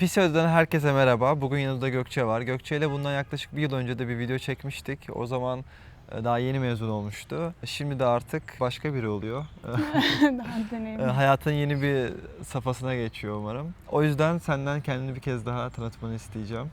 Pisyo'dan herkese merhaba. Bugün yanımda Gökçe var. Gökçe ile bundan yaklaşık bir yıl önce de bir video çekmiştik. O zaman e, daha yeni mezun olmuştu. Şimdi de artık başka biri oluyor. Daha E, deneyimli. Hayatın yeni bir safhasına geçiyor umarım. O yüzden senden kendini bir kez daha tanıtmanı isteyeceğim.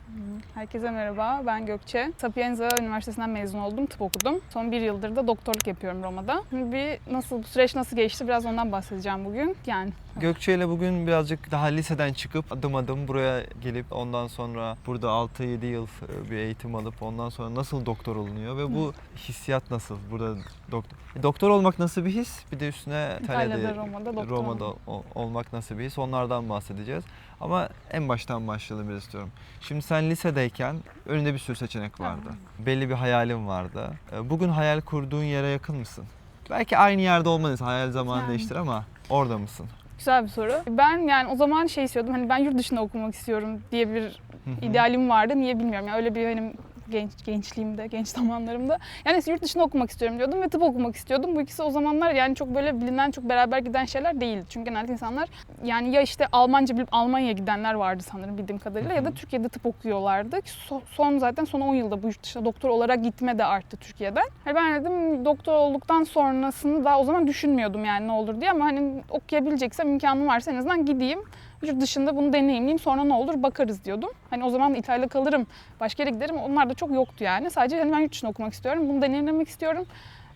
Herkese merhaba, ben Gökçe. Sapienza Üniversitesi'nden mezun oldum, tıp okudum. Son bir yıldır da doktorluk yapıyorum Roma'da. Bir nasıl, bu süreç nasıl geçti biraz ondan bahsedeceğim bugün. Yani Gökçe ile bugün birazcık daha liseden çıkıp adım adım buraya gelip ondan sonra burada 6-7 yıl e, bir eğitim alıp ondan sonra nasıl doktor olunuyor ve bu hissiyat nasıl? Burada doktor doktor olmak nasıl bir his? Bir de üstüne İtalya'da, Roma'da doktor Roma'da olmak. ol- olmak nasıl bir his? Onlardan bahsedeceğiz. Ama en baştan başlayalım biraz istiyorum. Şimdi sen lisedeyken önünde bir sürü seçenek vardı. Belli bir hayalin vardı. E, Bugün hayal kurduğun yere yakın mısın? Belki aynı yerde olmalısın. Hayal zamanı Yani. değiştir ama orada mısın? Güzel bir soru. Ben yani o zaman şey istiyordum, hani ben yurt dışında okumak istiyorum diye bir idealim vardı. Niye bilmiyorum. Yani öyle bir benim genç gençliğimde, genç zamanlarımda. Yani yurt dışında okumak istiyorum diyordum ve tıp okumak istiyordum. Bu ikisi o zamanlar yani çok böyle bilinen, çok beraber giden şeyler değil. Çünkü genelde insanlar yani ya işte Almanca bilip Almanya'ya gidenler vardı sanırım bildiğim kadarıyla ya da Türkiye'de tıp okuyorlardı. Son zaten son 10 yılda bu yurt dışına doktor olarak gitme de arttı Türkiye'den. Hani ben dedim doktor olduktan sonrasını daha o zaman düşünmüyordum yani ne olur diye ama hani okuyabileceksem imkanım varsa en azından gideyim. Yurt dışında bunu deneyimleyeyim sonra ne olur bakarız diyordum. Hani o zaman İtalya'da kalırım, başka yere giderim. Onlar da çok yoktu yani. Sadece hani ben yurt dışında okumak istiyorum, bunu deneyimlemek istiyorum.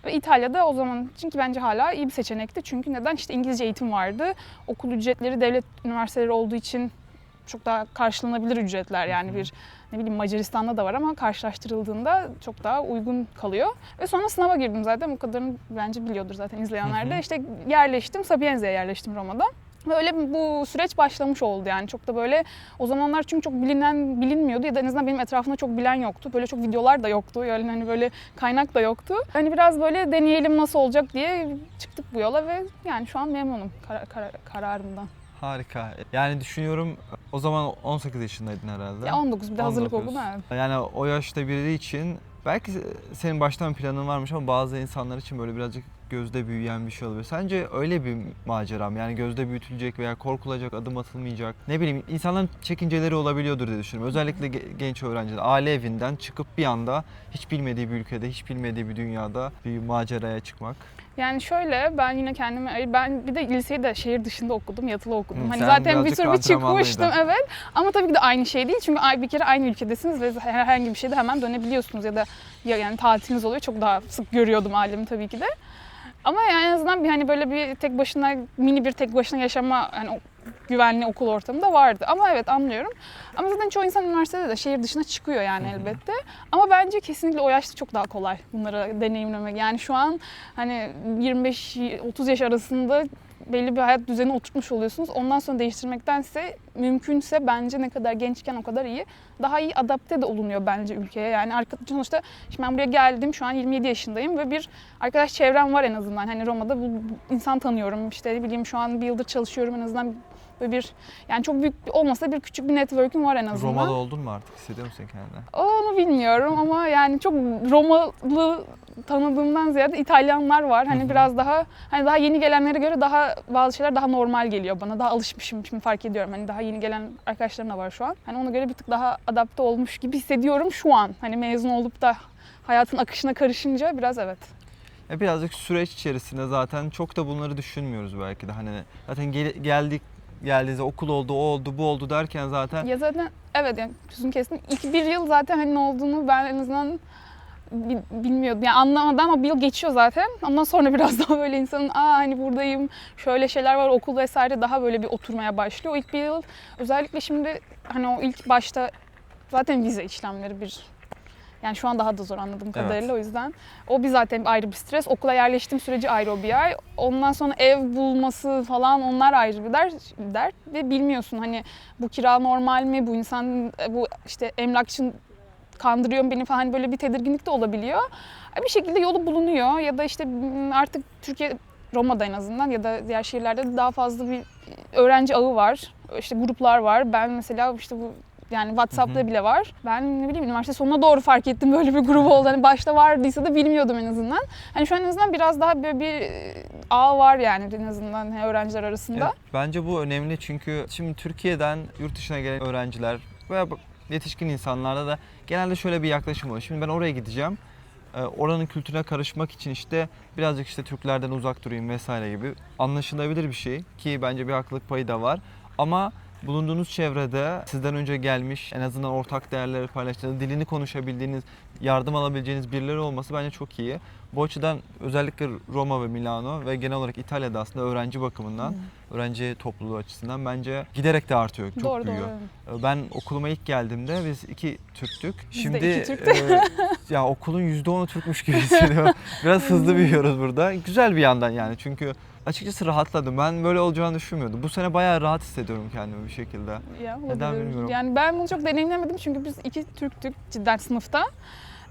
Ve İtalya'da o zaman çünkü bence hala iyi bir seçenekti. Çünkü neden? İşte İngilizce eğitim vardı. Okul ücretleri devlet üniversiteleri olduğu için çok daha karşılanabilir ücretler. Yani bir ne bileyim Macaristan'da da var ama karşılaştırıldığında çok daha uygun kalıyor. Ve sonra sınava girdim zaten. Bu kadarını bence biliyordur zaten izleyenler de. İşte yerleştim, Sapienze'ye yerleştim Roma'da. Ve öyle bu süreç başlamış oldu yani. Çok da böyle o zamanlar çünkü çok bilinen bilinmiyordu ya da en azından benim etrafımda çok bilen yoktu. Böyle çok videolar da yoktu. Yani hani böyle kaynak da yoktu. Hani biraz böyle deneyelim nasıl olacak diye çıktık bu yola ve yani şu an memnunum kar- kar- kararımdan. Harika. Yani düşünüyorum o zaman 18 yaşındaydın herhalde. Ya 19 bir de hazırlık 19. okudum evet. Yani o yaşta biri için belki senin baştan planın varmış ama bazı insanlar için böyle birazcık gözde büyüyen bir şey olabilir. Sence öyle bir macera mı? Yani gözde büyütülecek veya korkulacak, adım atılmayacak. Ne bileyim insanların çekinceleri olabiliyordur diye düşünüyorum. Özellikle ge- genç öğrenciler aile evinden çıkıp bir anda hiç bilmediği bir ülkede, hiç bilmediği bir dünyada bir maceraya çıkmak. Yani şöyle ben yine kendimi ben bir de liseyi de şehir dışında okudum, yatılı okudum. Hı, hani zaten bir sürü bir çıkmıştım evet. Ama tabii ki de aynı şey değil. Çünkü bir kere aynı ülkedesiniz ve herhangi bir şeyde hemen dönebiliyorsunuz ya da ya yani tatiliniz oluyor. Çok daha sık görüyordum ailemi tabii ki de. Ama yani en azından bir hani böyle bir tek başına mini bir tek başına yaşama hani o güvenli okul ortamı da vardı. Ama evet anlıyorum. Ama zaten çoğu insan üniversitede de şehir dışına çıkıyor yani elbette. Ama bence kesinlikle o yaşta çok daha kolay bunları deneyimlemek. Yani şu an hani 25-30 yaş arasında belli bir hayat düzeni oturtmuş oluyorsunuz. Ondan sonra değiştirmektense mümkünse bence ne kadar gençken o kadar iyi. Daha iyi adapte de olunuyor bence ülkeye. Yani arkadaş sonuçta şimdi ben buraya geldim şu an 27 yaşındayım ve bir arkadaş çevrem var en azından. Hani Roma'da bu, insan tanıyorum. İşte ne bileyim şu an bir yıldır çalışıyorum en azından böyle bir yani çok büyük olmasa bir küçük bir network'üm var en azından. Romalı oldun mu artık? Hissediyor musun kendini? Onu bilmiyorum ama yani çok Romalı tanıdığımdan ziyade İtalyanlar var. Hani biraz daha hani daha yeni gelenlere göre daha bazı şeyler daha normal geliyor bana. Daha alışmışım şimdi fark ediyorum. Hani daha yeni gelen arkadaşlarım da var şu an. Hani ona göre bir tık daha adapte olmuş gibi hissediyorum şu an. Hani mezun olup da hayatın akışına karışınca biraz evet. Ya birazcık süreç içerisinde zaten çok da bunları düşünmüyoruz belki de. Hani zaten gel- geldik geldiğinizde okul oldu, o oldu, bu oldu derken zaten Ya zaten evet yani sözünü kestim. İlk bir yıl zaten hani ne olduğunu ben en azından bil- bilmiyordum. Yani anlamadan ama bir yıl geçiyor zaten. Ondan sonra biraz daha böyle insanın aa hani buradayım, şöyle şeyler var, okul vesaire daha böyle bir oturmaya başlıyor. O ilk bir yıl özellikle şimdi hani o ilk başta zaten vize işlemleri bir yani şu an daha da zor anladığım Evet. kadarıyla o yüzden. O bir zaten ayrı bir stres. Okula yerleştiğim süreci ayrı o bir ay. Ondan sonra ev bulması falan onlar ayrı bir dert, dert. Ve bilmiyorsun hani bu kira normal mi? Bu insan bu işte emlakçı kandırıyor mu beni falan hani böyle bir tedirginlik de olabiliyor. Bir şekilde yolu bulunuyor ya da işte artık Türkiye Roma'da en azından ya da diğer şehirlerde de daha fazla bir öğrenci ağı var. İşte gruplar var. Ben mesela işte bu yani WhatsApp'ta Hı hı. bile var. Ben ne bileyim üniversite sonuna doğru fark ettim böyle bir grup oldu. Hani başta vardıysa da bilmiyordum en azından. Hani şu an en azından biraz daha böyle bir ağ var yani en azından öğrenciler arasında. Evet, bence bu önemli çünkü şimdi Türkiye'den yurt dışına gelen öğrenciler veya yetişkin insanlarda da genelde şöyle bir yaklaşım oluyor. Şimdi ben oraya gideceğim. e, Oranın kültürüne karışmak için işte birazcık işte Türklerden uzak durayım vesaire gibi anlaşılabilir bir şey ki bence bir haklılık payı da var. Ama bulunduğunuz çevrede sizden önce gelmiş en azından ortak değerleri paylaştığınız, dilini konuşabildiğiniz, yardım alabileceğiniz birileri olması bence çok iyi. Bu açıdan özellikle Roma ve Milano ve genel olarak İtalya'da aslında öğrenci bakımından, öğrenci topluluğu açısından bence giderek de artıyor, çok doğru büyüyor. doğru. Ben okuluma ilk geldiğimde biz iki Türktük. Biz Şimdi iki Türktük. e, ya okulun %10'u Türkmüş gibi hissediyorum. Biraz hızlı büyüyoruz burada. Güzel bir yandan yani çünkü açıkçası rahatladım. Ben böyle olacağını düşünmüyordum. Bu sene bayağı rahat hissediyorum kendimi bir şekilde. Ya, Neden bilmiyorum. Yani ben bunu çok deneyimlemedim çünkü biz iki Türktük cidden sınıfta.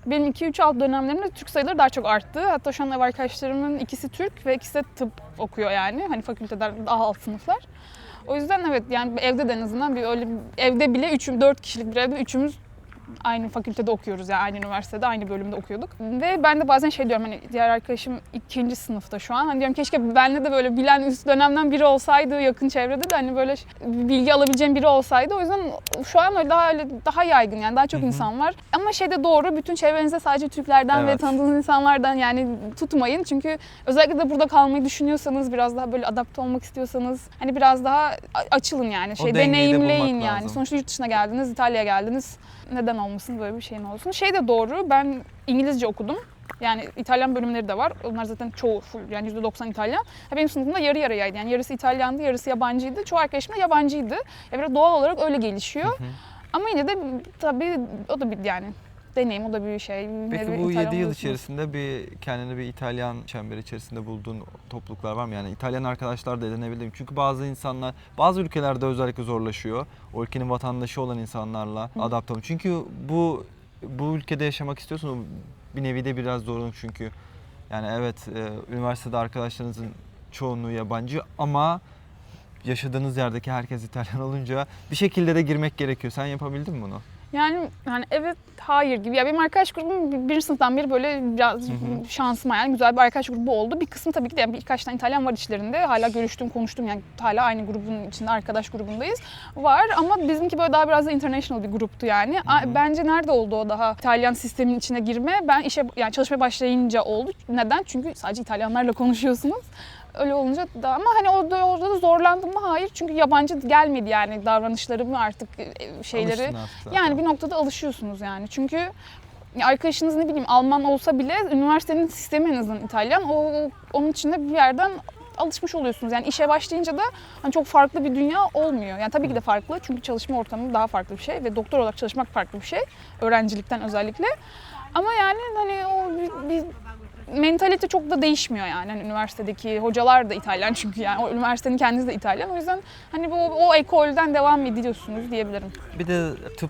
Benim 2-3 alt dönemlerimde Türk sayıları daha çok arttı. Hatta şu an ev arkadaşlarımın ikisi Türk ve ikisi de tıp okuyor yani. Hani fakülteden daha alt sınıflar. O yüzden evet yani evde de en azından bir öyle evde bile üçüm dört kişilik bir evde üçümüz aynı fakültede okuyoruz yani aynı üniversitede aynı bölümde okuyorduk. Ve ben de bazen şey diyorum hani diğer arkadaşım ikinci sınıfta şu an. Hani diyorum keşke benle de böyle bilen üst dönemden biri olsaydı yakın çevrede de hani böyle bilgi alabileceğim biri olsaydı. O yüzden şu an öyle daha öyle daha yaygın yani daha çok Hı hı. insan var. Ama şey de doğru bütün çevrenizde sadece Türklerden ve Evet. tanıdığınız insanlardan yani tutmayın. Çünkü özellikle de burada kalmayı düşünüyorsanız biraz daha böyle adapte olmak istiyorsanız hani biraz daha açılın yani şey dengeyi de deneyimleyin yani. lazım. Sonuçta yurt dışına geldiniz, İtalya'ya geldiniz. Neden olmasın böyle bir şeyin olsun. Şey de doğru ben İngilizce okudum. Yani İtalyan bölümleri de var. Onlar zaten çoğu full yani %90 İtalyan. Ha, Benim sınıfımda yarı yarıyaydı. Yani yarısı İtalyandı, yarısı yabancıydı. Çoğu arkadaşım da yabancıydı. Ya biraz doğal olarak öyle gelişiyor. Hı hı. Ama yine de tabii o da bir yani deneyim, o da bir şey. Yine Peki bir bu İtalyan 7 yıl içerisinde bir kendini bir İtalyan çemberi içerisinde bulduğun topluluklar var mı? Yani İtalyan arkadaşlar da edinebildin. Çünkü bazı insanlar, bazı ülkelerde özellikle zorlaşıyor. O ülkenin vatandaşı olan insanlarla Hı. adapte olmak. Çünkü bu bu ülkede yaşamak istiyorsun. Bir nevi de biraz zorunlu çünkü. Yani evet e, üniversitede arkadaşlarınızın çoğunluğu yabancı ama yaşadığınız yerdeki herkes İtalyan olunca bir şekilde de girmek gerekiyor. Sen yapabildin mi bunu? Yani yani evet hayır gibi. Ya benim arkadaş grubum bir- birinci sınıftan beri böyle biraz şansıma yani güzel bir arkadaş grubu oldu. Bir kısmı tabii ki de yani birkaç tane İtalyan var içlerinde. Hala görüştüğüm, konuştuğum yani hala aynı grubun içinde arkadaş grubundayız. Var ama bizimki böyle daha biraz da international bir gruptu yani. A-. Bence nerede oldu o daha İtalyan sistemin içine girme? Ben işe yani çalışmaya başlayınca oldu. Neden? Çünkü sadece İtalyanlarla konuşuyorsunuz. Öyle olunca da ama hani orada, orada da zorlandım mı? Hayır. Çünkü yabancı gelmedi yani davranışlarımı artık e, şeyleri. Artık. Yani bir noktada alışıyorsunuz yani. Çünkü arkadaşınız ne bileyim Alman olsa bile üniversitenin sistemi en azından İtalyan. O, o- onun içinde bir yerden alışmış oluyorsunuz. Yani işe başlayınca da hani çok farklı bir dünya olmuyor. Yani tabii ki de farklı çünkü çalışma ortamı daha farklı bir şey ve doktor olarak çalışmak farklı bir şey. Öğrencilikten özellikle. Ama yani hani o bir, bir mentalite çok da değişmiyor yani. Hani üniversitedeki hocalar da İtalyan çünkü yani o üniversitenin kendisi de İtalyan. O yüzden hani bu o ekolden devam ediyorsunuz diyebilirim. Bir de tıp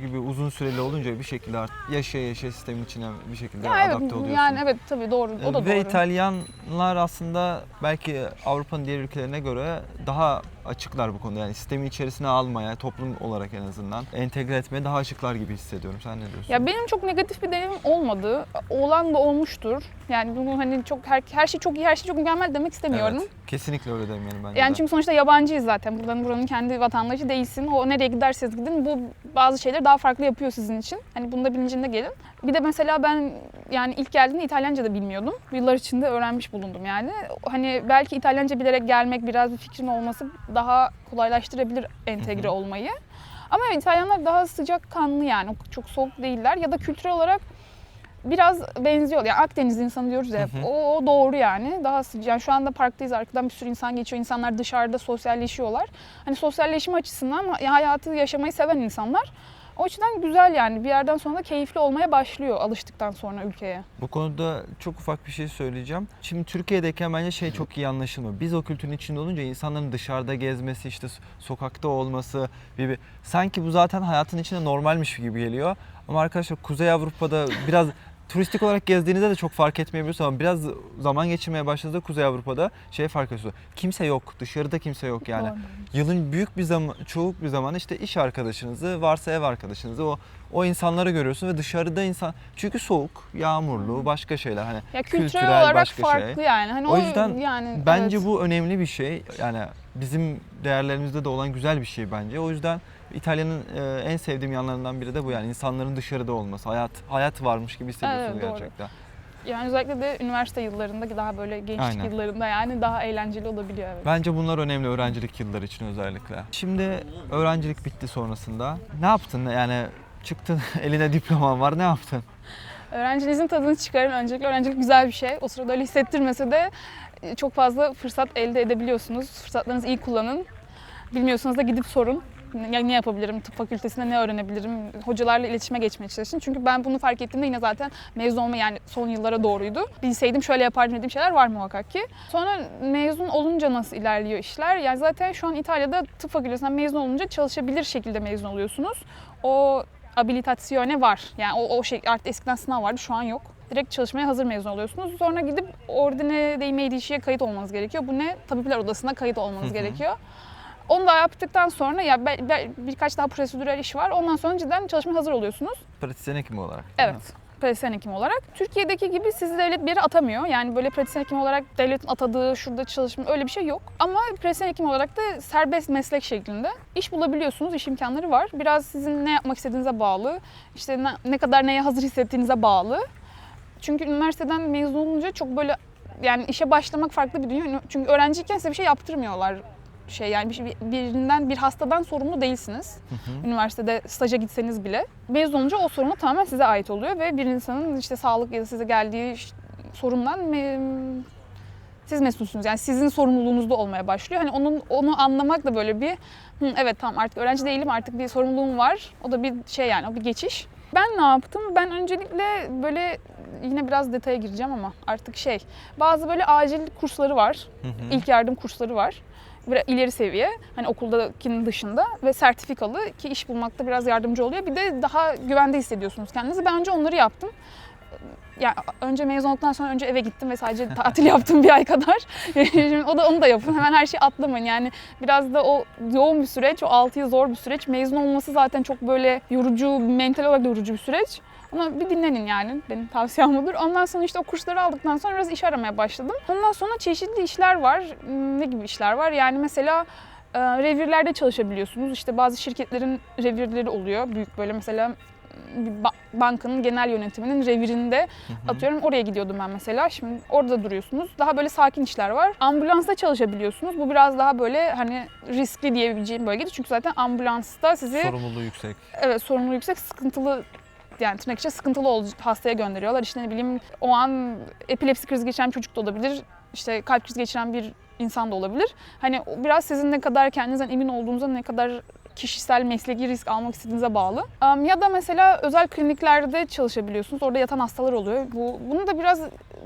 gibi uzun süreli olunca bir şekilde art- yaşaya yaşaya sistemin içine bir şekilde Ya adapte evet, oluyorsun. yani evet tabii doğru. O da Ve doğru. İtalyanlar aslında belki Avrupa'nın diğer ülkelerine göre daha açıklar bu konuda. Yani sistemin içerisine almaya, toplum olarak en azından entegre etmeye daha açıklar gibi hissediyorum. Sen ne diyorsun? Ya benim çok negatif bir deneyimim olmadı. Olan da olmuştur. Yani bunu hani çok her, her şey çok iyi, her şey çok mükemmel demek istemiyorum. Evet, kesinlikle öyle demeyelim bence Yani de. çünkü sonuçta yabancıyız zaten. Buradan buranın kendi vatandaşı değilsin. O nereye giderseniz gidin bu bazı şeyleri daha farklı yapıyor sizin için. Hani bunda bilincinde gelin. Bir de mesela ben yani ilk geldiğimde İtalyanca da bilmiyordum. Yıllar içinde öğrenmiş bulundum yani. Hani belki İtalyanca bilerek gelmek biraz bir fikrin olması daha kolaylaştırabilir entegre olmayı. Ama İtalyanlar daha sıcak kanlı yani çok soğuk değiller ya da kültürel olarak biraz benziyor. Yani Akdeniz insanı diyoruz ya. hep. Hı hı. O, o doğru yani. Daha sıcak. Yani şu anda parktayız. Arkadan bir sürü insan geçiyor. İnsanlar dışarıda sosyalleşiyorlar. Hani sosyalleşme açısından ya hayatı yaşamayı seven insanlar. O açıdan güzel yani. Bir yerden sonra da keyifli olmaya başlıyor alıştıktan sonra ülkeye. Bu konuda çok ufak bir şey söyleyeceğim. Şimdi Türkiye'deyken bence şey çok iyi anlaşılmıyor. Biz o kültürün içinde olunca insanların dışarıda gezmesi, işte so- sokakta olması, bir- sanki bu zaten hayatın içinde normalmiş gibi geliyor. Ama arkadaşlar Kuzey Avrupa'da biraz turistik olarak gezdiğinizde de çok fark etmeyebiliyorsun ama biraz zaman geçirmeye başladığında Kuzey Avrupa'da şey fark ediyorsun. Kimse yok. Dışarıda kimse yok yani. Yılın büyük bir zaman, çoğuk bir zaman işte iş arkadaşınızı, varsa ev arkadaşınızı o o insanları görüyorsun ve dışarıda insan çünkü soğuk, yağmurlu, başka şeyler hani Ya kültürel, kültürel olarak başka şey. farklı yani. Hani O yüzden yani Bence evet. bu önemli bir şey. Yani bizim değerlerimizde de olan güzel bir şey bence. O yüzden İtalya'nın e, en sevdiğim yanlarından biri de bu yani insanların dışarıda olması. Hayat hayat varmış gibi hissediyorsunuz Evet, doğru. gerçekten. yani özellikle de üniversite yıllarında daha böyle gençlik Aynen. yıllarında yani daha eğlenceli olabiliyor evet. Bence bunlar önemli öğrencilik yılları için özellikle. Şimdi öğrencilik bitti sonrasında. Ne yaptın? Yani çıktın eline diploman var ne yaptın? Öğrenciliğinizin tadını çıkarın. Öncelikle öğrencilik güzel bir şey. O sırada öyle hissettirmese de e, çok fazla fırsat elde edebiliyorsunuz. Fırsatlarınızı iyi kullanın. Bilmiyorsanız da gidip sorun. Ne, ne yapabilirim, tıp fakültesinde ne öğrenebilirim, hocalarla iletişime geçmeye çalışın. Çünkü ben bunu fark ettiğimde yine zaten mezun olma yani son yıllara doğruydu. Bilseydim şöyle yapardım dediğim şeyler var muhakkak ki. Sonra mezun olunca nasıl ilerliyor işler? Yani zaten şu an İtalya'da tıp fakültesinden mezun olunca çalışabilir şekilde mezun oluyorsunuz. O abilitasyone var. Yani o, o şey artık eskiden sınav vardı şu an yok. Direkt çalışmaya hazır mezun oluyorsunuz. Sonra gidip ordine de MADC'ye kayıt olmanız gerekiyor. Bu ne? Tabipler odasına kayıt olmanız Hı hı. gerekiyor. Onu da yaptıktan sonra ya be- be- birkaç daha prosedürel iş var. Ondan sonra cidden çalışmaya hazır oluyorsunuz. Pratisyen hekim olarak. değil mi? Pratisyen hekim olarak. Türkiye'deki gibi sizi devlet bir yere atamıyor. Yani böyle pratisyen hekim olarak devletin atadığı, şurada çalışma öyle bir şey yok. Ama pratisyen hekim olarak da serbest meslek şeklinde iş bulabiliyorsunuz. iş imkanları var. Biraz sizin ne yapmak istediğinize bağlı. İşte ne, ne kadar neye hazır hissettiğinize bağlı. Çünkü üniversiteden mezun olunca çok böyle yani işe başlamak farklı bir dünya. Çünkü öğrenciyken size bir şey yaptırmıyorlar. Şey yani bir, şey- birinden bir hastadan sorumlu değilsiniz Hı hı. üniversitede staja gitseniz bile mezun olunca o sorumluluk tamamen size ait oluyor ve bir insanın işte sağlık ya da size geldiği sorundan me- siz mesulsünüz. Yani sizin sorumluluğunuzda olmaya başlıyor. Hani onun onu anlamak da böyle bir "Hı, evet tamam artık öğrenci değilim artık bir sorumluluğum var. O da bir şey yani o bir geçiş. Ben ne yaptım? Ben öncelikle böyle yine biraz detaya gireceğim ama artık şey bazı böyle acil kursları var. Hı hı. İlk yardım kursları var. Biraz ileri seviye. Hani okuldakinin dışında ve sertifikalı ki iş bulmakta biraz yardımcı oluyor. Bir de daha güvende hissediyorsunuz kendinizi. Ben önce onları yaptım. Yani önce mezun olduktan sonra önce eve gittim ve sadece tatil yaptım bir ay kadar. Şimdi o da onu da yapın. Hemen her şeyi atlamayın. Yani biraz da o yoğun bir süreç, o 6 yıl zor bir süreç. Mezun olması zaten çok böyle yorucu, mental olarak da yorucu bir süreç. Ona bir dinlenin yani. Benim tavsiyem budur. Ondan sonra işte o kursları aldıktan sonra biraz iş aramaya başladım. Ondan sonra çeşitli işler var. Ne gibi işler var? Yani mesela e, revirlerde çalışabiliyorsunuz. İşte bazı şirketlerin revirleri oluyor. Büyük böyle mesela bir ba- bankanın genel yönetiminin revirinde Hı hı. atıyorum oraya gidiyordum ben mesela. Şimdi orada duruyorsunuz. Daha böyle sakin işler var. Ambulansta çalışabiliyorsunuz. Bu biraz daha böyle hani riskli diyebileceğim bölgede. Çünkü zaten ambulansta sizi Sorumluluğu yüksek. Evet sorumluluğu yüksek, sıkıntılı yani tırnak içinde sıkıntılı hastaya gönderiyorlar. İşte ne bileyim o an epilepsi krizi geçiren çocuk da olabilir. işte kalp krizi geçiren bir insan da olabilir. Hani biraz sizin ne kadar kendinizden emin olduğunuza ne kadar kişisel mesleki risk almak istediğinize bağlı. Ya da mesela özel kliniklerde çalışabiliyorsunuz. Orada yatan hastalar oluyor. Bu bunu da biraz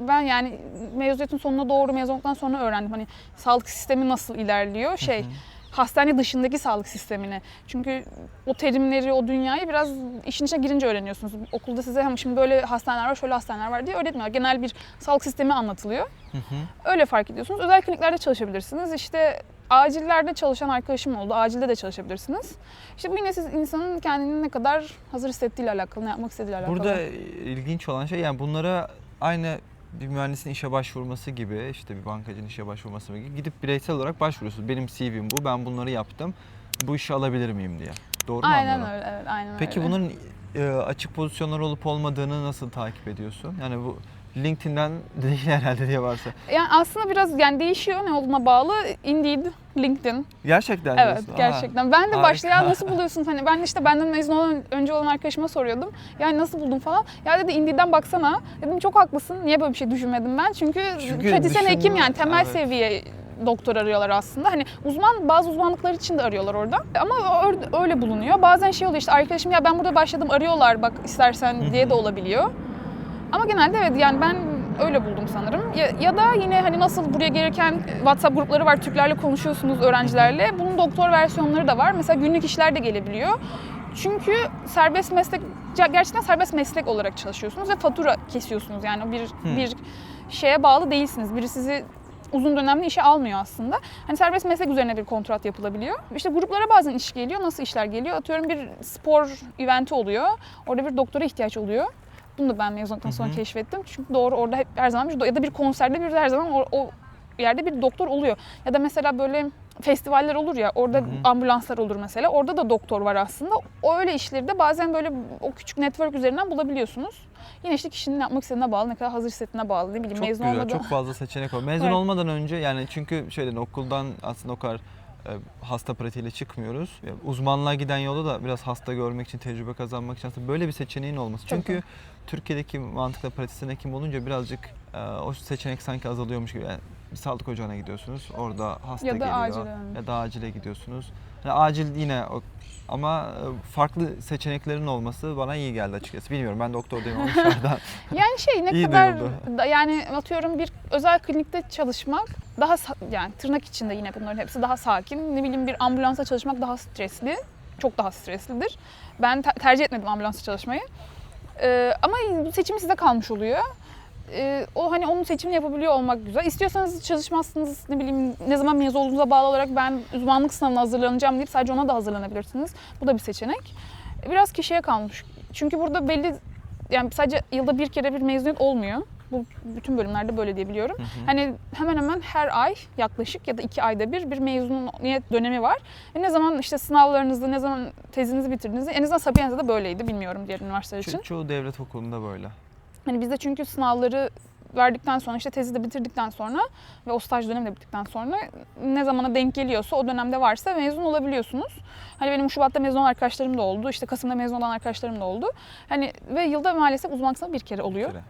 ben yani mezuniyetin sonuna doğru mezun olduktan sonra öğrendim. Hani sağlık sistemi nasıl ilerliyor? Şey Hı hı. Hastane dışındaki sağlık sistemini. Çünkü o terimleri, o dünyayı biraz işin içine girince öğreniyorsunuz. Okulda size hem şimdi böyle hastaneler var, şöyle hastaneler var diye öğretmiyorlar. Genel bir sağlık sistemi anlatılıyor. Hı hı. Öyle fark ediyorsunuz. Özel kliniklerde çalışabilirsiniz. İşte acillerde çalışan arkadaşım oldu. Acilde de çalışabilirsiniz. İşte bu yine siz insanın kendini ne kadar hazır hissettiğiyle alakalı, ne yapmak istediğiyle alakalı. Burada ilginç olan şey yani bunlara aynı bir mühendisin işe başvurması gibi işte bir bankacının işe başvurması gibi gidip bireysel olarak başvuruyorsunuz. Benim CV'm bu ben bunları yaptım. Bu işi alabilir miyim diye. Doğru mu Aynen anlıyorum? öyle, evet, aynen Peki öyle. bunların e, açık pozisyonlar olup olmadığını nasıl takip ediyorsun? Yani bu LinkedIn'den değil herhalde diye varsa. Yani aslında biraz yani değişiyor ne olduğuna bağlı. Indeed, LinkedIn, Gerçekten Evet diyorsun. Aa, gerçekten. Ben de başta ya nasıl buluyorsun hani ben işte benden mezun olan önce olan arkadaşıma soruyordum. Yani nasıl buldun falan. Ya dedi Indeed'den baksana. Dedim çok haklısın. Niye böyle bir şey düşünmedim ben? Çünkü, Çünkü pratisyen hekim yani temel evet. seviye doktor arıyorlar aslında. Hani uzman bazı uzmanlıklar için de arıyorlar orada. Ama öyle bulunuyor. Bazen şey oluyor işte arkadaşım ya ben burada başladım arıyorlar bak istersen diye de olabiliyor. Ama genelde evet yani ben öyle buldum sanırım. Ya, ya da yine hani nasıl buraya gelirken WhatsApp grupları var, Türklerle konuşuyorsunuz öğrencilerle. Bunun doktor versiyonları da var. Mesela günlük işler de gelebiliyor. Çünkü serbest meslek ger- gerçekten serbest meslek olarak çalışıyorsunuz ve fatura kesiyorsunuz. Yani bir Hmm. bir şeye bağlı değilsiniz. Biri sizi uzun dönemli işe almıyor aslında. Hani serbest meslek üzerine bir kontrat yapılabiliyor. İşte gruplara bazen iş geliyor. Nasıl işler geliyor? Atıyorum bir spor eventi oluyor. Orada bir doktora ihtiyaç oluyor. Bunu da ben mezun olduktan sonra Hı hı. keşfettim. Çünkü doğru orada hep her zaman bir ya da bir konserde bir her zaman o, o yerde bir doktor oluyor. Ya da mesela böyle festivaller olur ya orada Hı hı. ambulanslar olur mesela. Orada da doktor var aslında. O öyle işleri de bazen böyle o küçük network üzerinden bulabiliyorsunuz. Yine işte kişinin yapmak istediğine bağlı, ne kadar hazır hissettiğine bağlı. Ne bileyim Çok mezun güzel, olmadan. çok fazla seçenek var. Mezun Evet. olmadan önce yani çünkü şeyden okuldan aslında o kadar e, hasta pratiğiyle çıkmıyoruz. Uzmanlığa giden yolda da biraz hasta görmek için, tecrübe kazanmak için aslında böyle bir seçeneğin olması. Çünkü Türkiye'deki mantıkla pratisyen hekim olunca birazcık e, o seçenek sanki azalıyormuş gibi. Yani bir sağlık ocağına gidiyorsunuz. Orada hasta Ya da geliyor. acile. Ya da acile gidiyorsunuz. Yani acil yine o ama e, farklı seçeneklerin olması bana iyi geldi açıkçası. Bilmiyorum ben doktor ama dışarıdan Yani şey ne kadar da- yani atıyorum bir özel klinikte çalışmak daha yani tırnak içinde yine bunların hepsi daha sakin. Ne bileyim bir ambulansa çalışmak daha stresli. Çok daha streslidir. Ben te- tercih etmedim ambulansa çalışmayı. Ee, ama bu seçimi size kalmış oluyor. Ee, o hani onun seçimini yapabiliyor olmak güzel. İstiyorsanız çalışmazsınız ne bileyim ne zaman mezun olduğunuza bağlı olarak ben uzmanlık sınavına hazırlanacağım deyip sadece ona da hazırlanabilirsiniz. Bu da bir seçenek. Biraz kişiye kalmış. Çünkü burada belli yani sadece yılda bir kere bir mezuniyet olmuyor. Bu bütün bölümlerde böyle diye biliyorum. Hı hı. Hani hemen hemen her ay yaklaşık ya da iki ayda bir bir mezuniyet dönemi var. E ne zaman işte sınavlarınızı, ne zaman tezinizi bitirdiğinizde, en azından Sapienza da böyleydi bilmiyorum diğer üniversiteler için. Ço- çoğu devlet okulunda böyle. Hani bizde çünkü sınavları verdikten sonra işte tezi de bitirdikten sonra ve o staj dönemi de bittikten sonra ne zamana denk geliyorsa o dönemde varsa mezun olabiliyorsunuz. Hani benim Şubat'ta mezun olan arkadaşlarım da oldu. işte Kasım'da mezun olan arkadaşlarım da oldu. Hani ve yılda maalesef uzmanlık sınavı bir kere oluyor. Kere.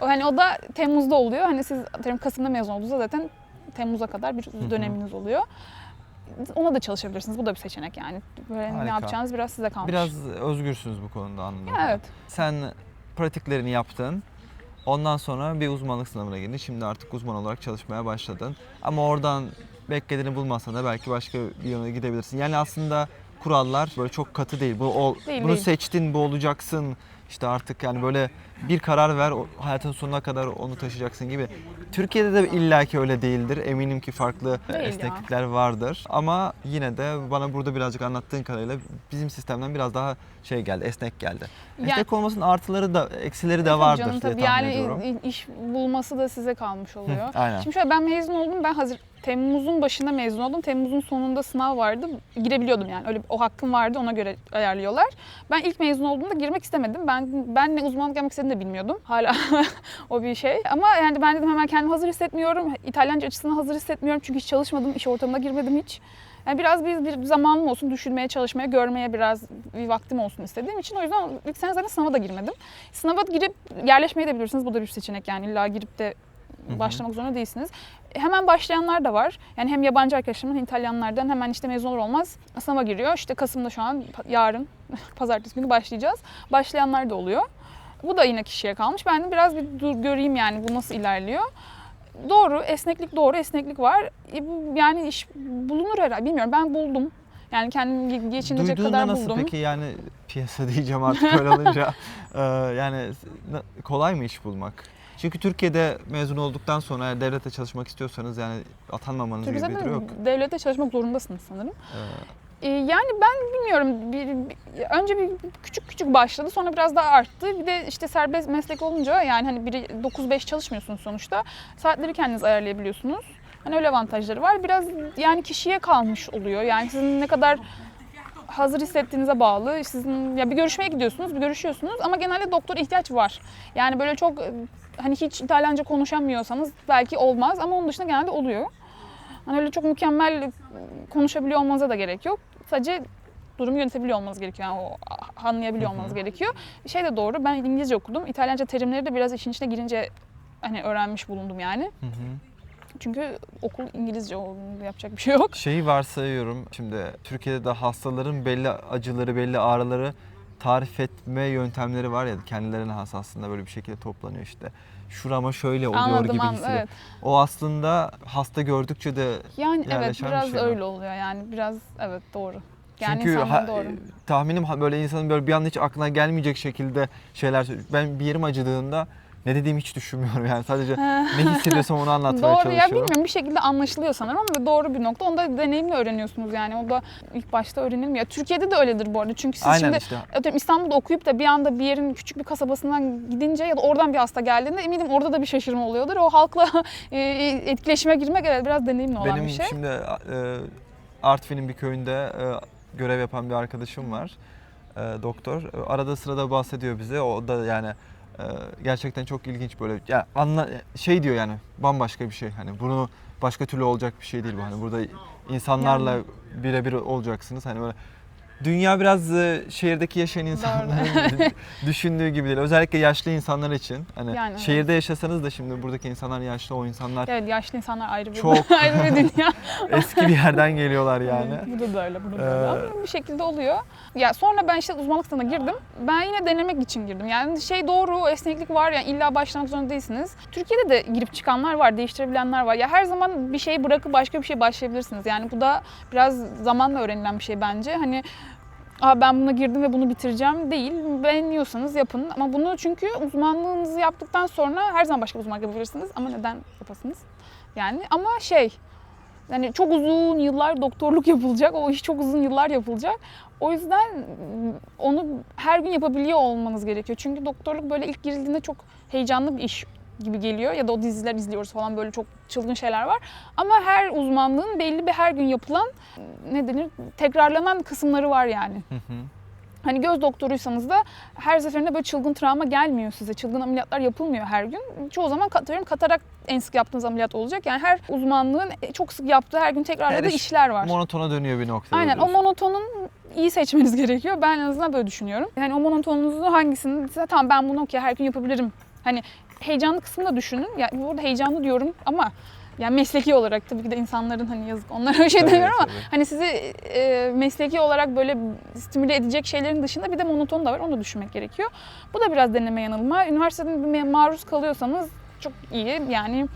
O hani o da Temmuz'da oluyor. Hani siz atıyorum Kasım'da mezun olduğunuzda zaten Temmuz'a kadar bir döneminiz oluyor. Ona da çalışabilirsiniz. Bu da bir seçenek yani. Böyle ne Harika. yapacağınız biraz size kalmış. Biraz özgürsünüz bu konuda anladım. Ya evet. Sen pratiklerini yaptın. Ondan sonra bir uzmanlık sınavına girdin. Şimdi artık uzman olarak çalışmaya başladın. Ama oradan beklediğini bulmazsan da belki başka bir yöne gidebilirsin. Yani aslında kurallar böyle çok katı değil. Bu ol, Değil, bunu değil. seçtin, bu olacaksın. İşte artık yani böyle bir karar ver, hayatın sonuna kadar onu taşıyacaksın gibi. Türkiye'de de illaki öyle değildir. Eminim ki farklı Değil ya. esneklikler vardır. Ama yine de bana burada birazcık anlattığın kadarıyla bizim sistemden biraz daha şey geldi, esnek geldi. Yani- Esnek olmasının artıları da, eksileri de vardır canım, diye tabii. tahmin yani ediyorum. i- iş bulması da size kalmış oluyor. Hı, aynen. Şimdi şöyle ben mezun oldum. Ben hazır Temmuz'un başında mezun oldum. Temmuz'un sonunda sınav vardı. Girebiliyordum yani. Öyle o hakkım vardı. Ona göre ayarlıyorlar. Ben ilk mezun olduğumda girmek istemedim. Ben ben ne uzmanlık yapmak istediğimi de bilmiyordum. Hala o bir şey. Ama yani ben dedim hemen kendimi hazır hissetmiyorum. İtalyanca açısından hazır hissetmiyorum. Çünkü hiç çalışmadım. iş ortamına girmedim hiç. Yani biraz bir, bir zamanım olsun düşünmeye, çalışmaya, görmeye biraz bir vaktim olsun istediğim için. O yüzden ilk sene zaten sınava da girmedim. Sınava girip yerleşmeyi de bilirsiniz. Bu da bir seçenek yani. illa girip de başlamak zorunda değilsiniz. Hemen başlayanlar da var. Yani hem yabancı arkadaşlarımın, İtalyanlardan hemen işte mezun olur olmaz sınava giriyor. İşte Kasım'da şu an, yarın, pazartesi günü başlayacağız. Başlayanlar da oluyor. Bu da yine kişiye kalmış. Ben de biraz bir dur göreyim yani bu nasıl ilerliyor. Doğru, esneklik doğru, esneklik var. E bu yani iş bulunur herhalde. Bilmiyorum ben buldum. Yani kendimi ge- geçinecek Duyduğunda kadar nasıl buldum. peki yani piyasa diyeceğim artık öyle olunca Ee, yani kolay mı iş bulmak? Çünkü Türkiye'de mezun olduktan sonra eğer devlette çalışmak istiyorsanız yani atanmamanız Çünkü gibi bir durum yok. zaten devlette çalışmak zorundasınız sanırım. Ee, Yani ben bilmiyorum. Bir, bir- önce bir küçük küçük başladı, sonra biraz daha arttı. Bir de işte serbest meslek olunca yani hani biri 9-5 çalışmıyorsunuz sonuçta. Saatleri kendiniz ayarlayabiliyorsunuz. Hani öyle avantajları var. Biraz yani kişiye kalmış oluyor. Yani sizin ne kadar hazır hissettiğinize bağlı. Sizin ya bir görüşmeye gidiyorsunuz, bir görüşüyorsunuz ama genelde doktor ihtiyaç var. Yani böyle çok hani hiç İtalyanca konuşamıyorsanız belki olmaz ama onun dışında genelde oluyor. Hani öyle çok mükemmel konuşabiliyor olmanıza da gerek yok. Sadece durumu yönetebiliyor olmanız gerekiyor. Yani o anlayabiliyor olmanız gerekiyor. Şey de doğru. Ben İngilizce okudum. İtalyanca terimleri de biraz işin içine girince hani öğrenmiş bulundum yani. hı hı. Çünkü okul İngilizce olduğunda yapacak bir şey yok. Şeyi varsayıyorum şimdi Türkiye'de de hastaların belli acıları, belli ağrıları tarif etme yöntemleri var ya kendilerine has aslında böyle bir şekilde toplanıyor işte. Şurama şöyle oluyor Anladım, gibi hissediyor. evet. O aslında hasta gördükçe de Yani evet yerleşen bir biraz şey öyle oluyor yani biraz evet doğru. Yani Çünkü ha- doğru. tahminim böyle insanın böyle bir anda hiç aklına gelmeyecek şekilde şeyler. Ben bir yerim acıdığında ne dediğimi hiç düşünmüyorum yani sadece ne hissediyorsam onu anlatmaya Doğru ya çalışıyorum. bilmiyorum bir şekilde anlaşılıyor sanırım ama doğru bir nokta. Onu da deneyimle öğreniyorsunuz yani. O da ilk başta öğrenilmiyor. Türkiye'de de öyledir bu arada. Çünkü siz Aynen şimdi işte. atıyorum İstanbul'da okuyup da bir anda bir yerin küçük bir kasabasından gidince ya da oradan bir hasta geldiğinde eminim orada da bir şaşırma oluyordur. O halkla e, etkileşime girmek evet biraz deneyimli olan Benim bir şey. şimdi e, Artvin'in bir köyünde e, görev yapan bir arkadaşım var. E, doktor. E, Arada sırada bahsediyor bize. O da yani e, gerçekten çok ilginç böyle. Ya anla şey diyor yani bambaşka bir şey. Hani bunu başka türlü olacak bir şey değil bu. Hani burada insanlarla birebir olacaksınız. Hani böyle Dünya biraz e, şehirdeki yaşayan insanların düşündüğü gibi değil. Özellikle yaşlı insanlar için. Hani Yani evet. şehirde yaşasanız da şimdi buradaki insanlar yaşlı, o insanlar Evet yaşlı insanlar ayrı bir, Çok. ayrı bir dünya. eski bir yerden geliyorlar yani. Evet, burada da öyle, burada da Ee, öyle. Ama bir şekilde oluyor. Ya sonra ben işte uzmanlık sınavına girdim. Ben yine denemek için girdim. Yani şey doğru, esneklik var yani illa başlamak zorunda değilsiniz. Türkiye'de de girip çıkanlar var, değiştirebilenler var. Ya her zaman bir şeyi bırakıp başka bir şey başlayabilirsiniz. Yani bu da biraz zamanla öğrenilen bir şey bence. Hani Aa ben buna girdim ve bunu bitireceğim değil. Beğeniyorsanız yapın. Ama bunu çünkü uzmanlığınızı yaptıktan sonra her zaman başka bir uzmanlık yapabilirsiniz. Ama neden yapasınız? Yani ama şey yani çok uzun yıllar doktorluk yapılacak. O iş çok uzun yıllar yapılacak. O yüzden onu her gün yapabiliyor olmanız gerekiyor. Çünkü doktorluk böyle ilk girildiğinde çok heyecanlı bir iş gibi geliyor. Ya da o diziler izliyoruz falan böyle çok çılgın şeyler var. Ama her uzmanlığın belli bir her gün yapılan ne denir tekrarlanan kısımları var yani. Hı hı. Hani göz doktoruysanız da her seferinde böyle çılgın travma gelmiyor size. Çılgın ameliyatlar yapılmıyor her gün. Çoğu zaman atıyorum katarak en sık yaptığınız ameliyat olacak. Yani her uzmanlığın çok sık yaptığı, her gün tekrarladığı Her iş işler var. Monotona dönüyor bir noktada. Aynen o diyorsun. monotonun iyi seçmeniz gerekiyor. Ben en azından böyle düşünüyorum. Yani o monotonunuzu hangisini tamam ben bunu okey her gün yapabilirim. Hani heyecanlı kısmını düşünün. Ya burada heyecanlı diyorum ama yani mesleki olarak tabii ki de insanların hani yazık onlara öyle şey Tabii, demiyorum ama hani sizi e, mesleki olarak böyle stimüle edecek şeylerin dışında bir de monoton da var. Onu da düşünmek gerekiyor. Bu da biraz deneme yanılma. Üniversitede bir maruz kalıyorsanız çok iyi. Yani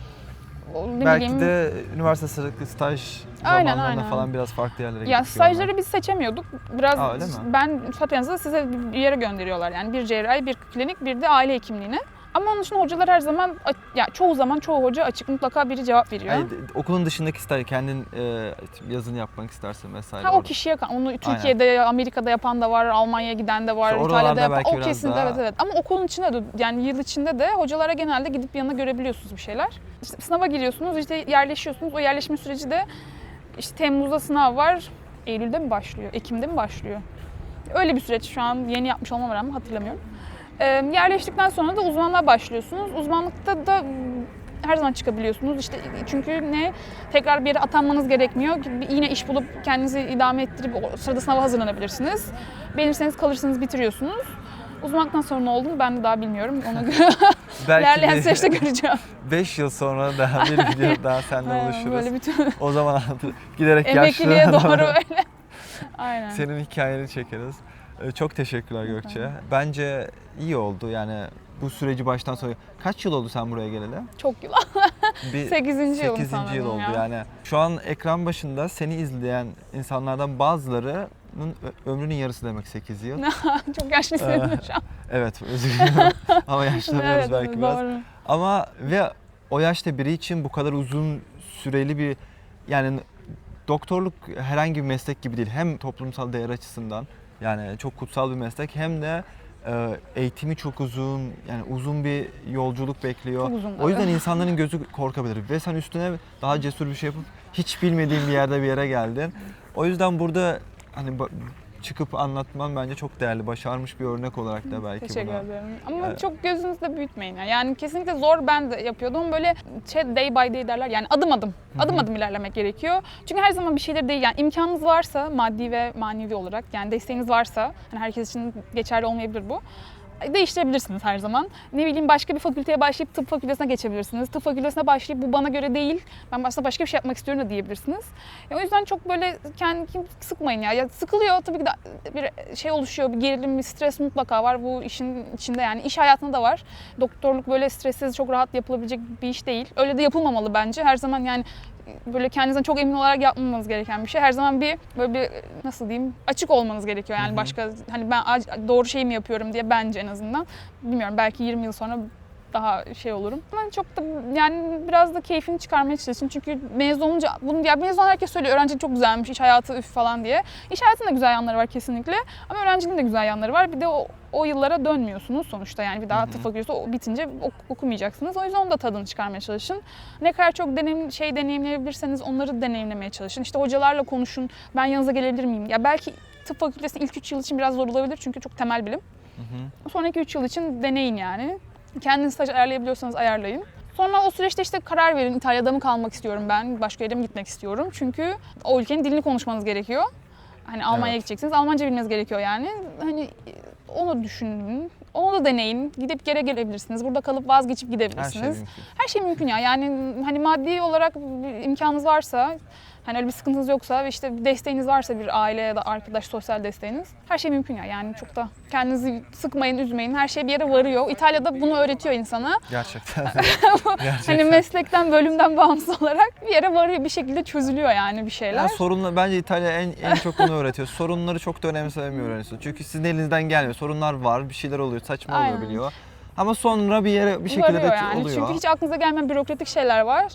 ne Belki bileyim, de üniversite sırasında staj Aynen, zamanlarında aynen. falan biraz farklı yerlere Ya gidip görmek. stajları biz seçemiyorduk. Biraz Aa, ben Sapiens'de size bir yere gönderiyorlar. Yani bir cerrahi, bir klinik, bir de aile hekimliğine. Ama onun için hocalar her zaman, ya çoğu zaman çoğu hoca açık mutlaka biri cevap veriyor. Yani okulun dışındaki staj, kendin e, yazını yapmak istersen vesaire. Ha o orada. kişiye onu Türkiye'de, Amerika'da yapan da var, Almanya'ya giden de var, İşte İtalya'da yapan. O kesin daha- evet evet. Ama okulun içinde de yani yıl içinde de hocalara genelde gidip yanına görebiliyorsunuz bir şeyler. İşte sınava giriyorsunuz, işte yerleşiyorsunuz. O yerleşme süreci de işte Temmuz'da sınav var. Eylül'de mi başlıyor? Ekim'de mi başlıyor? Öyle bir süreç şu an yeni yapmış olmama rağmen hatırlamıyorum. Ee, yerleştikten sonra da uzmanlığa başlıyorsunuz. Uzmanlıkta da mm, her zaman çıkabiliyorsunuz. İşte çünkü ne tekrar bir yere atanmanız gerekmiyor. Yine iş bulup kendinizi idame ettirip o sırada sınava hazırlanabilirsiniz. Beğenirseniz kalırsınız bitiriyorsunuz. Uzmanlıktan sonra ne olduğunu ben de daha bilmiyorum. Ona göre ilerleyen süreçte göreceğim. 5 yıl sonra daha bir video daha seninle buluşuruz. Böyle bütün O zaman giderek emekliliğe yaşlı doğru öyle. Aynen. senin hikayeni çekeriz. Ee, Çok teşekkürler Gökçe. Bence iyi oldu yani bu süreci baştan sona. Kaç yıl oldu sen buraya geleli? Çok yıl. Bir 8. yılım 8. sanırım yıl oldu ya. yani. Şu an ekran başında seni izleyen insanlardan bazılarının ö- ömrünün yarısı demek 8 yıl. Çok yaşlı hissediyorum şu an. Evet özür dilerim ama yaşlanıyoruz Evet, belki evet, biraz. doğru. Ama ve o yaşta biri için bu kadar uzun süreli bir yani doktorluk herhangi bir meslek gibi değil. Hem toplumsal değer açısından yani çok kutsal bir meslek hem de e, eğitimi çok uzun yani uzun bir yolculuk bekliyor. Çok uzun, O yüzden insanların gözü korkabilir ve sen üstüne daha cesur bir şey yapıp hiç bilmediğin bir yerde bir yere geldin. O yüzden burada hani çıkıp anlatman bence çok değerli. Başarmış bir örnek olarak da belki Teşekkür buna. ederim. Ama Evet. çok gözünüzde büyütmeyin. Yani. yani kesinlikle zor ben de yapıyordum. Böyle şey day by day derler. Yani adım adım. Adım adım ilerlemek gerekiyor. Çünkü her zaman bir şeyler değil. Yani imkanınız varsa maddi ve manevi olarak yani desteğiniz varsa hani herkes için geçerli olmayabilir bu. Değiştirebilirsiniz her zaman. Ne bileyim başka bir fakülteye başlayıp tıp fakültesine geçebilirsiniz. Tıp fakültesine başlayıp bu bana göre değil. Ben başta başka bir şey yapmak istiyorum da diyebilirsiniz. Ya o yüzden çok böyle kendini sıkmayın ya. ya. Sıkılıyor tabii ki de bir şey oluşuyor, bir gerilim, bir stres mutlaka var bu işin içinde yani iş hayatında da var. Doktorluk böyle stressiz, çok rahat yapılabilecek bir iş değil. Öyle de yapılmamalı bence. Her zaman yani böyle kendinizden çok emin olarak yapmamanız gereken bir şey. Her zaman bir böyle bir nasıl diyeyim açık olmanız gerekiyor. Yani Hı hı. başka hani ben doğru şeyi mi yapıyorum diye bence en azından. Bilmiyorum belki 20 yıl sonra daha şey olurum. Ama çok da yani biraz da keyfini çıkarmaya çalışın. Çünkü mezun olunca bunu ya mezun herkes söylüyor öğrencilik çok güzelmiş, iş hayatı üf falan diye. İş hayatının da güzel yanları var kesinlikle. Ama öğrenciliğin de güzel yanları var. Bir de o, o yıllara dönmüyorsunuz sonuçta. Yani bir daha tıp fakültesi o bitince ok- okumayacaksınız. O yüzden onun da tadını çıkarmaya çalışın. Ne kadar çok deneyim, şey deneyimleyebilirseniz onları deneyimlemeye çalışın. İşte hocalarla konuşun. Ben yanınıza gelebilir miyim? Ya belki tıp fakültesi ilk 3 yıl için biraz zor olabilir çünkü çok temel bilim. Hı hı. Sonraki 3 yıl için deneyin yani. Kendiniz staj ayarlayabiliyorsanız ayarlayın. Sonra o süreçte işte karar verin. İtalya'da mı kalmak istiyorum ben, başka yere mi gitmek istiyorum? Çünkü o ülkenin dilini konuşmanız gerekiyor. Hani Almanya'ya Evet. gideceksiniz, Almanca bilmeniz gerekiyor yani. Hani onu düşünün, onu da deneyin. Gidip geri gelebilirsiniz. Burada kalıp vazgeçip Her şey gidebilirsiniz. mümkün. Her şey mümkün ya. Yani hani maddi olarak imkanınız varsa, hani öyle bir sıkıntınız yoksa ve işte desteğiniz varsa bir aile ya da arkadaş sosyal desteğiniz her şey mümkün ya. Yani çok da kendinizi sıkmayın, üzmeyin. Her şey bir yere varıyor. İtalya'da bunu öğretiyor insana. Gerçekten. Hani Gerçekten. meslekten, bölümden bağımsız olarak bir yere varıyor. Bir şekilde çözülüyor yani bir şeyler. Yani sorunla bence İtalya en en çok bunu öğretiyor. Sorunları çok da önemsememiyor öğreniyorsunuz. Çünkü sizin elinizden gelmiyor. Sorunlar var, bir şeyler oluyor, saçma Aynen. olabiliyor. Ama sonra bir yere bir şekilde Varıyor de yani. oluyor. Çünkü hiç aklınıza gelmeyen bürokratik şeyler var.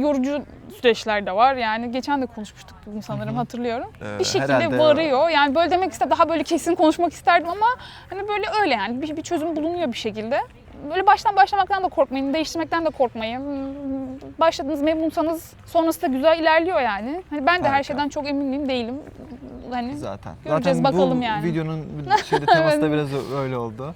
Yorucu süreçler de var. Yani geçen de konuşmuştuk bunu sanırım Hı hı. hatırlıyorum. Ee, bir şekilde herhalde- varıyor. Yani böyle demek istedim daha böyle kesin konuşmak isterdim ama hani böyle öyle yani bir, bir çözüm bulunuyor bir şekilde. Böyle baştan başlamaktan da korkmayın, değiştirmekten de korkmayın. Başladınız memnunsanız sonrası da güzel ilerliyor yani. Hani ben de her Harika. şeyden çok eminim değilim. Hani Zaten. Göreceğiz, Zaten bakalım bu yani. videonun şeyde teması da Evet. biraz öyle oldu.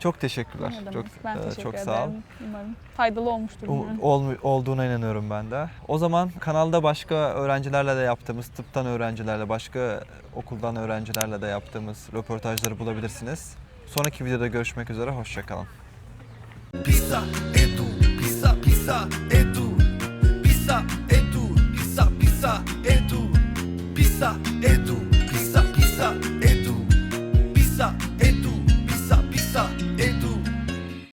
Çok teşekkürler. Ne demek. Çok, ben e, teşekkür çok sağ ederim. Ol. Umarım faydalı olmuştur. Um, U, ol, olduğuna inanıyorum ben de. O zaman kanalda başka öğrencilerle de yaptığımız, tıptan öğrencilerle, başka okuldan öğrencilerle de yaptığımız röportajları bulabilirsiniz. Sonraki videoda görüşmek üzere, hoşçakalın. Pisa, edu, pisa, pisa, edu, pisa, edu, pisa, pisa, edu, pisa, edu, pisa, pisa,